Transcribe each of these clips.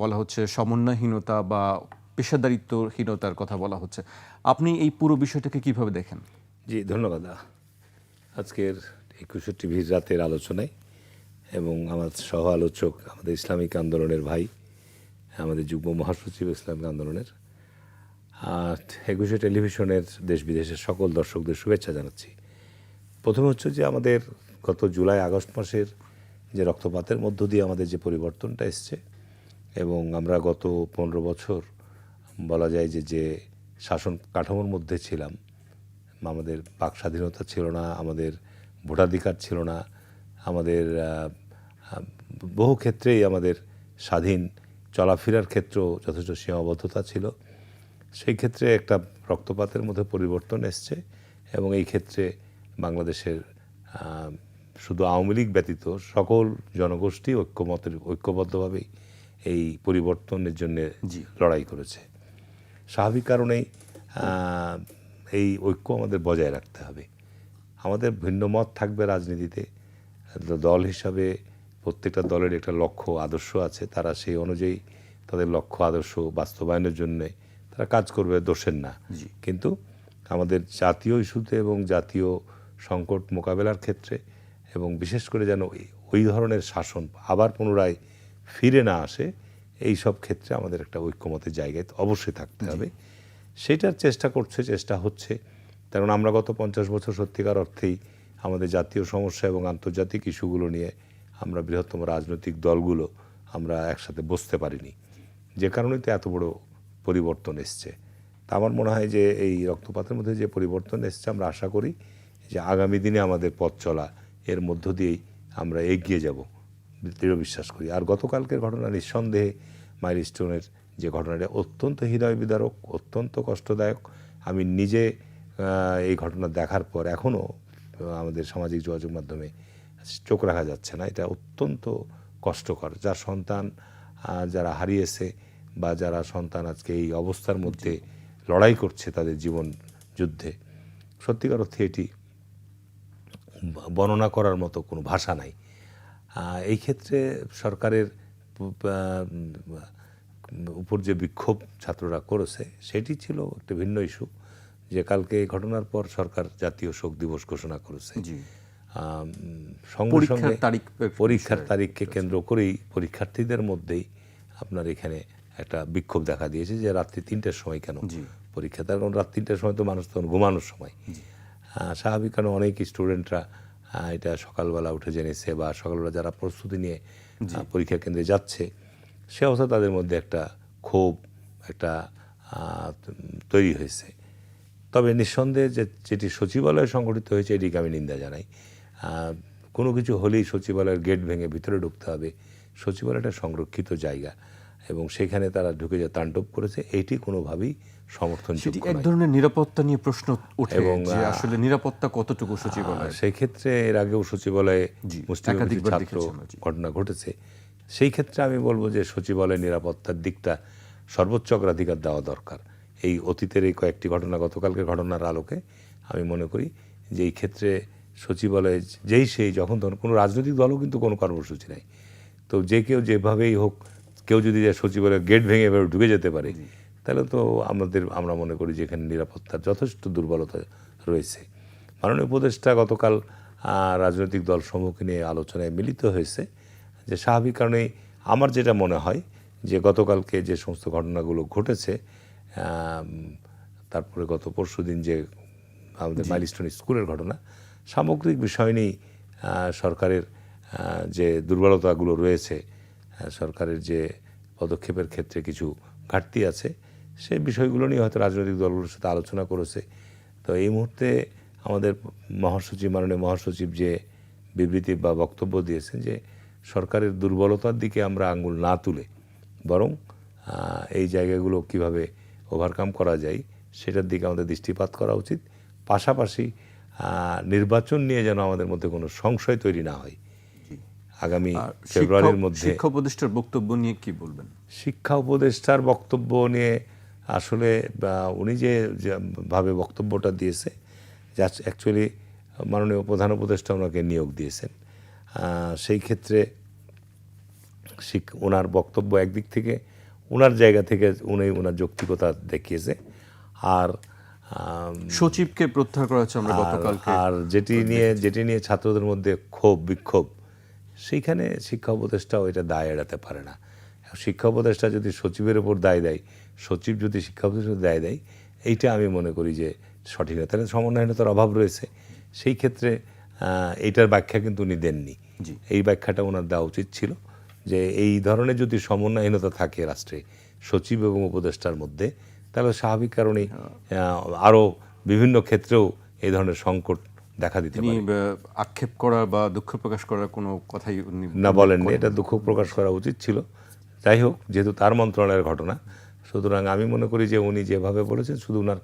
বলা হচ্ছে সমন্বয়হীনতা বা পেশাদারিত্বহীনতার কথা বলা হচ্ছে। আপনি এই পুরো বিষয়টাকে কীভাবে দেখেন? জি, ধন্যবাদ। আজকের একুশে টিভির রাতের আলোচনায় এবং আমার সহ আলোচক আমাদের ইসলামিক আন্দোলনের ভাই, আমাদের যুগ্ম মহাসচিব ইসলামিক আন্দোলনের একুশে টেলিভিশনের দেশ বিদেশের সকল দর্শকদের শুভেচ্ছা জানাচ্ছি। প্রথমে হচ্ছে যে আমাদের গত জুলাই আগস্ট মাসের যে রক্তপাতের মধ্য দিয়ে আমাদের যে পরিবর্তনটা এসছে এবং আমরা গত পনেরো বছর বলা যায় যে যে শাসন কাঠামোর মধ্যে ছিলাম, আমাদের বাক স্বাধীনতা ছিল না, আমাদের ভোটাধিকার ছিল না, আমাদের বহু ক্ষেত্রেই আমাদের স্বাধীন চলাফেরার ক্ষেত্রেও যথেষ্ট সীমাবদ্ধতা ছিল। সেই ক্ষেত্রে একটা রক্তপাতের মধ্যে পরিবর্তন এসছে এবং এই ক্ষেত্রে বাংলাদেশের শুধু আওয়ামী লীগ ব্যতীত সকল জনগোষ্ঠী ঐক্যমতের, ঐক্যবদ্ধভাবেই এই পরিবর্তনের জন্য লড়াই করেছে। স্বাভাবিক কারণেই এই ঐক্য আমাদের বজায় রাখতে হবে। আমাদের ভিন্ন মত থাকবে রাজনীতিতে। দল হিসাবে প্রত্যেকটা দলের একটা লক্ষ্য আদর্শ আছে। তারা সেই অনুযায়ী তাদের লক্ষ্য আদর্শ বাস্তবায়নের জন্য তারা কাজ করবে দোষের না। কিন্তু আমাদের জাতীয় ইস্যুতে এবং জাতীয় সংকট মোকাবেলার ক্ষেত্রে এবং বিশেষ করে যেন ওই- ওই ধরনের শাসন আবার পুনরায় ফিরে না আসে এই সব ক্ষেত্রে আমাদের একটা ঐক্যমতের জায়গায় অবশ্যই থাকতে হবে। সেটার চেষ্টা করছে, চেষ্টা হচ্ছে। কারণ আমরা গত পঞ্চাশ বছর সত্যিকার অর্থেই আমাদের জাতীয় সমস্যা এবং আন্তর্জাতিক ইস্যুগুলো নিয়ে আমরা বৃহত্তম রাজনৈতিক দলগুলো আমরা একসাথে বসতে পারিনি। যে কারণে তো এত বড় পরিবর্তন এসছে। তা আমার মনে হয় যে এই রক্তপাতের মধ্যে যে পরিবর্তন এসছে, আমরা আশা করি যে আগামী দিনে আমাদের পথ চলা এর মধ্য দিয়েই আমরা এগিয়ে যাব। দৃঢ় বিশ্বাস করি। আর গতকালকের ঘটনা নিঃসন্দেহে মাইল স্টোনের যে ঘটনাটা, অত্যন্ত হৃদয় বিদারক অত্যন্ত কষ্টদায়ক। আমি নিজে এই ঘটনা দেখার পর এখনও আমাদের সামাজিক যোগাযোগ মাধ্যমে চোখ রাখা যাচ্ছে না। এটা অত্যন্ত কষ্টকর। যার সন্তান যারা হারিয়েছে বা যারা সন্তান আজকে এই অবস্থার মধ্যে লড়াই করছে তাদের জীবন যুদ্ধে, সত্যিকার অর্থে এটি বর্ণনা করার মতো কোনো ভাষা নাই। এই ক্ষেত্রে সরকারের উপর যে বিক্ষোভ ছাত্ররা করেছে সেটি ছিল একটা ভিন্ন ইস্যু যে কালকে এই ঘটনার পর সরকার জাতীয় শোক দিবস ঘোষণা করেছে। সঙ্গে সঙ্গে তারিখ পরীক্ষার তারিখকে কেন্দ্র করেই পরীক্ষার্থীদের মধ্যেই আপনার এখানে একটা বিক্ষোভ দেখা দিয়েছে যে রাত্রি তিনটের সময় কেন পরীক্ষা? তার কারণ রাত তিনটের সময় তো মানুষ তখন ঘুমানোর সময়। স্বাভাবিক কারণ অনেক স্টুডেন্টরা এটা সকালবেলা উঠে জেনেছে বা সকালবেলা যারা প্রস্তুতি নিয়ে পরীক্ষা কেন্দ্রে যাচ্ছে সে অবস্থা তাদের মধ্যে একটা ক্ষোভ একটা তৈরি হয়েছে। তবে নিঃসন্দেহে যে যেটি সচিবালয়ে সংগঠিত হয়েছে এটিকে আমি নিন্দা জানাই। কোনো কিছু হলেই সচিবালয়ের গেট ভেঙে ভিতরে ঢুকতে হবে। সচিবালয়টা সংরক্ষিত জায়গা। এবং সেখানে তারা ঢুকে যে তাণ্ডব করেছে এটি কোনোভাবেই সমর্থনযোগ্য সেটি এক ধরনের নিরাপত্তা নিয়ে প্রশ্ন ওঠে এবং, আসলে নিরাপত্তা কতটুকু সচিবালয় সেই ক্ষেত্রে এর আগেও সচিবালয়ে মুসলিম ছাত্র। ঘটনা ঘটেছে। সেই ক্ষেত্রে আমি বলব যে সচিবালয় নিরাপত্তার দিকটা সর্বোচ্চ অগ্রাধিকার দেওয়া দরকার। এই অতীতের এই কয়েকটি ঘটনা গতকালকের ঘটনার আলোকে আমি মনে করি যে এই ক্ষেত্রে সচিবালয়ে যেই সেই যখন তখন কোনো রাজনৈতিক দলও কিন্তু কোনো কর্মসূচি নাই। তো যে কেউ যেভাবেই হোক কেউ যদি যে সচিবালয়ের গেট ভেঙে এভাবে ঢুকে যেতে পারে তাহলে তো আমাদের আমরা মনে করি যে এখানে নিরাপত্তার যথেষ্ট দুর্বলতা রয়েছে। মাননীয় উপদেষ্টা গতকাল রাজনৈতিক দল সমূহকে নিয়ে আলোচনায় মিলিত হয়েছে যে স্বাভাবিক কারণে আমার যেটা মনে হয় যে গতকালকে যে সমস্ত ঘটনাগুলো ঘটেছে তারপরে গত পরশুদিন যে আমাদের মাইলস্টোন স্কুলের ঘটনা সামগ্রিক বিষয় নিয়েই সরকারের যে দুর্বলতাগুলো রয়েছে সরকারের যে পদক্ষেপের ক্ষেত্রে কিছু ঘাটতি আছে সেই বিষয়গুলো নিয়ে হয়তো রাজনৈতিক দলগুলোর সাথে আলোচনা করেছে। তো এই মুহূর্তে আমাদের মহাসচিব, মাননীয় মহাসচিব যে বিবৃতি বা বক্তব্য দিয়েছেন যে সরকারের দুর্বলতার দিকে আমরা আঙ্গুল না তুলে, বরং এই জায়গাগুলো কীভাবে ওভারকাম করা যায়, সেটার দিকে আমাদের দৃষ্টিপাত করা উচিত। পাশাপাশি নির্বাচন নিয়ে যেন আমাদের মধ্যে কোনো সংশয় তৈরি না হয় আগামী ফেব্রুয়ারির মধ্যে। শিক্ষা উপদেষ্টার বক্তব্য নিয়ে কি বলবেন? শিক্ষা উপদেষ্টার বক্তব্য নিয়ে আসলে উনি যে ভাবে বক্তব্যটা দিয়েছে যা অ্যাকচুয়ালি মাননীয় প্রধান উপদেষ্টা ওনাকে নিয়োগ দিয়েছেন। সেই ক্ষেত্রে ওনার বক্তব্য একদিক থেকে ওনার জায়গা থেকে উনি ওনার যৌক্তিকতা দেখিয়েছে। আর সচিবকে প্রত্যাহার করা হচ্ছে আমরা আর যেটি নিয়ে যেটি নিয়ে ছাত্রদের মধ্যে ক্ষোভ বিক্ষোভ সেইখানে শিক্ষা উপদেষ্টাও এটা দায় এড়াতে পারে না। শিক্ষা উপদেষ্টা যদি সচিবের উপর দায় দেয় সচিব যদি শিক্ষা উপদেষ্টা দায় দেয় এইটা আমি মনে করি যে সঠিক না। তাহলে সমন্বয়হীনতার অভাব রয়েছে। সেই ক্ষেত্রে এইটার ব্যাখ্যা কিন্তু উনি দেননি। এই ব্যাখ্যাটা ওনার দেওয়া উচিত ছিল যে এই ধরনের যদি সমন্বয়হীনতা থাকে রাষ্ট্রে সচিব এবং উপদেষ্টার মধ্যে তাহলে স্বাভাবিক কারণেই আরও বিভিন্ন ক্ষেত্রেও এই ধরনের সংকট দেখা দিতে পারে। আক্ষেপ করা বা দুঃখ প্রকাশ করার কোনো কথাই উনি না বলেননি এটা দুঃখ প্রকাশ করা উচিত ছিল। যাই হোক যেহেতু তার মন্ত্রণালয়ের ঘটনা সুতরাং আমি মনে করি যে উনি যেভাবে বলেছেন শুধু ওনার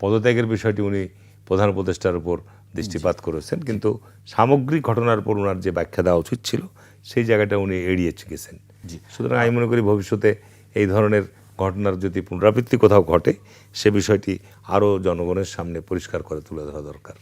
পদত্যাগের বিষয়টি উনি প্রধান উপদেষ্টার উপর দৃষ্টিপাত করেছেন কিন্তু সামগ্রিক ঘটনার উপর ওনার যে ব্যাখ্যা দেওয়া উচিত ছিল সেই জায়গাটা উনি এড়িয়ে গেছেন জি। সুতরাং আমি মনে করি ভবিষ্যতে এই ধরনের ঘটনার যদি পুনরাবৃত্তি কোথাও ঘটে সে বিষয়টি আরও জনগণের সামনে পরিষ্কার করে তুলে ধরা দরকার।